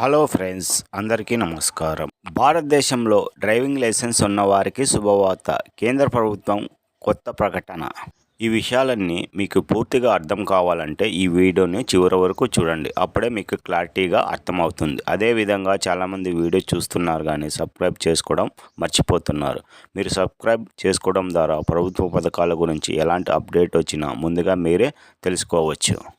Hello friends అందరికీ నమస్కారం. భారతదేశంలో డ్రైవింగ్ లైసెన్స్ ఉన్న వారికి శుభవార్త. కేంద్ర ప్రభుత్వం కొత్త ప్రకటన. ఈ విషయాలన్నీ మీకు పూర్తిగా అర్థం కావాలంటే ఈ వీడియోని చివరి వరకు చూడండి. అప్పుడే మీకు క్లారిటీగా అర్థమవుతుంది. అదేవిధంగా చాలామంది వీడియో చూస్తున్నారు కానీ సబ్స్క్రైబ్ చేసుకోవడం మర్చిపోతున్నారు. మీరు సబ్స్క్రైబ్ చేసుకోవడం ద్వారా ప్రభుత్వ పథకాల గురించి ఎలాంటి అప్డేట్ వచ్చినా ముందుగా మీరే తెలుసుకోవచ్చు.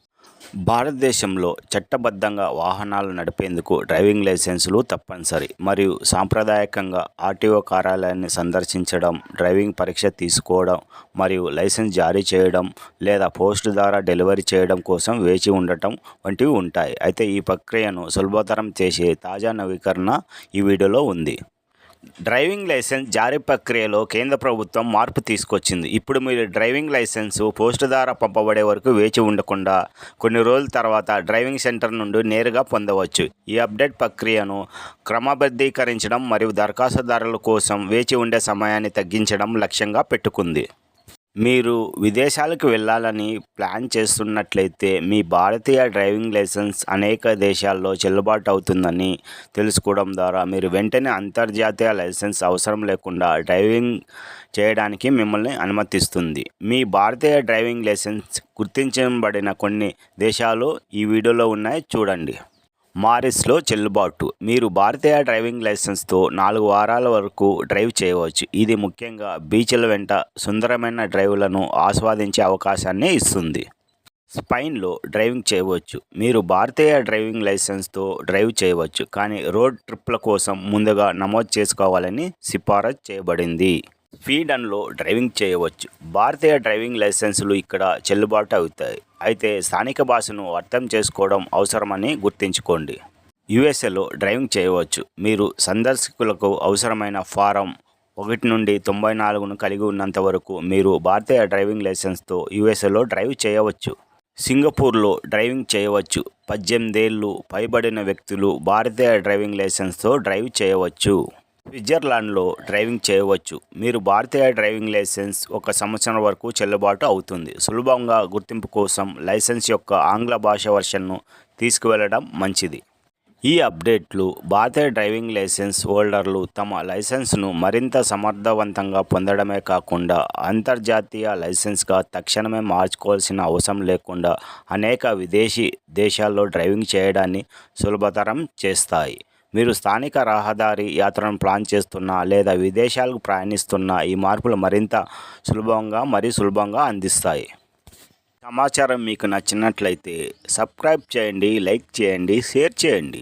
భారతదేశంలో చట్టబద్ధంగా వాహనాలు నడిపేందుకు డ్రైవింగ్ లైసెన్సులు తప్పనిసరి మరియు సాంప్రదాయకంగా ఆర్టీఓ కార్యాలయాన్ని సందర్శించడం డ్రైవింగ్ పరీక్ష తీసుకోవడం మరియు లైసెన్స్ జారీ చేయడం లేదా పోస్ట్ ద్వారా డెలివరీ చేయడం కోసం వేచి ఉండటం వంటివి ఉంటాయి. అయితే ఈ ప్రక్రియను సులభతరం చేసే తాజా నవీకరణ ఈ వీడియోలో ఉంది. డ్రైవింగ్ లైసెన్స్ జారీ ప్రక్రియలో కేంద్ర ప్రభుత్వం మార్పు తీసుకొచ్చింది. ఇప్పుడు మీరు డ్రైవింగ్ లైసెన్స్ పోస్టు ద్వారా పంపబడే వరకు వేచి ఉండకుండా కొన్ని రోజుల తర్వాత డ్రైవింగ్ సెంటర్ నుండి నేరుగా పొందవచ్చు. ఈ అప్డేట్ ప్రక్రియను క్రమబద్ధీకరించడం మరియు దరఖాస్తుదారుల కోసం వేచి ఉండే సమయాన్ని తగ్గించడం లక్ష్యంగా పెట్టుకుంది. మీరు విదేశాలకు వెళ్ళాలని ప్లాన్ చేస్తున్నట్లయితే మీ భారతీయ డ్రైవింగ్ లైసెన్స్ అనేక దేశాల్లో చెల్లుబాటు అవుతుందని తెలుసుకోవడం ద్వారా మీరు వెంటనే అంతర్జాతీయ లైసెన్స్ అవసరం లేకుండా డ్రైవింగ్ చేయడానికి మిమ్మల్ని అనుమతిస్తుంది. మీ భారతీయ డ్రైవింగ్ లైసెన్స్ గుర్తించబడిన కొన్ని దేశాలు ఈ వీడియోలో ఉన్నాయి. చూడండి. మారిస్లో చెల్లుబాటు. మీరు భారతీయ డ్రైవింగ్ లైసెన్స్తో నాలుగు వారాల వరకు డ్రైవ్ చేయవచ్చు. ఇది ముఖ్యంగా బీచ్ల వెంట సుందరమైన డ్రైవ్లను ఆస్వాదించే అవకాశాన్ని ఇస్తుంది. స్పైన్లో డ్రైవింగ్ చేయవచ్చు. మీరు భారతీయ డ్రైవింగ్ లైసెన్స్తో డ్రైవ్ చేయవచ్చు. కానీ రోడ్ ట్రిప్ల కోసం ముందుగా నమోదు చేసుకోవాలని సిఫారసు చేయబడింది. స్వీడన్లో డ్రైవింగ్ చేయవచ్చు. భారతీయ డ్రైవింగ్ లైసెన్సులు ఇక్కడ చెల్లుబాటు అవుతాయి. అయితే స్థానిక భాషను అర్థం చేసుకోవడం అవసరమని గుర్తుంచుకోండి. యుఎస్ఏలో డ్రైవింగ్ చేయవచ్చు. మీరు సందర్శకులకు అవసరమైన ఫారం ఒకటి నుండి తొంభై నాలుగును కలిగి ఉన్నంత వరకు మీరు భారతీయ డ్రైవింగ్ లైసెన్స్తో యుఎస్ఏలో డ్రైవ్ చేయవచ్చు. సింగపూర్లో డ్రైవింగ్ చేయవచ్చు. పద్దెనిమిదేళ్ళు పైబడిన వ్యక్తులు భారతీయ డ్రైవింగ్ లైసెన్స్తో డ్రైవ్ చేయవచ్చు. స్విట్జర్లాండ్లో డ్రైవింగ్ చేయవచ్చు. మీరు భారతీయ డ్రైవింగ్ లైసెన్స్ ఒక సంవత్సరం వరకు చెల్లుబాటు అవుతుంది. సులభంగా గుర్తింపు కోసం లైసెన్స్ యొక్క ఆంగ్ల భాష వర్షన్ను తీసుకువెళ్ళడం మంచిది. ఈ అప్డేట్లు భారతీయ డ్రైవింగ్ లైసెన్స్ హోల్డర్లు తమ లైసెన్స్ను మరింత సమర్థవంతంగా పొందడమే కాకుండా అంతర్జాతీయ లైసెన్స్గా తక్షణమే మార్చుకోవాల్సిన అవసరం లేకుండా అనేక విదేశీ దేశాల్లో డ్రైవింగ్ చేయడాన్ని సులభతరం చేస్తాయి. మీరు స్థానిక రహదారి యాత్రను ప్లాన్ చేస్తున్నా లేదా విదేశాలకు ప్రయాణిస్తున్నా ఈ మార్పులు మరింత సులభంగా మరియు సులభంగా అందిస్తాయి. సమాచారం మీకు నచ్చినట్లయితే సబ్స్క్రైబ్ చేయండి లైక్ చేయండి షేర్ చేయండి.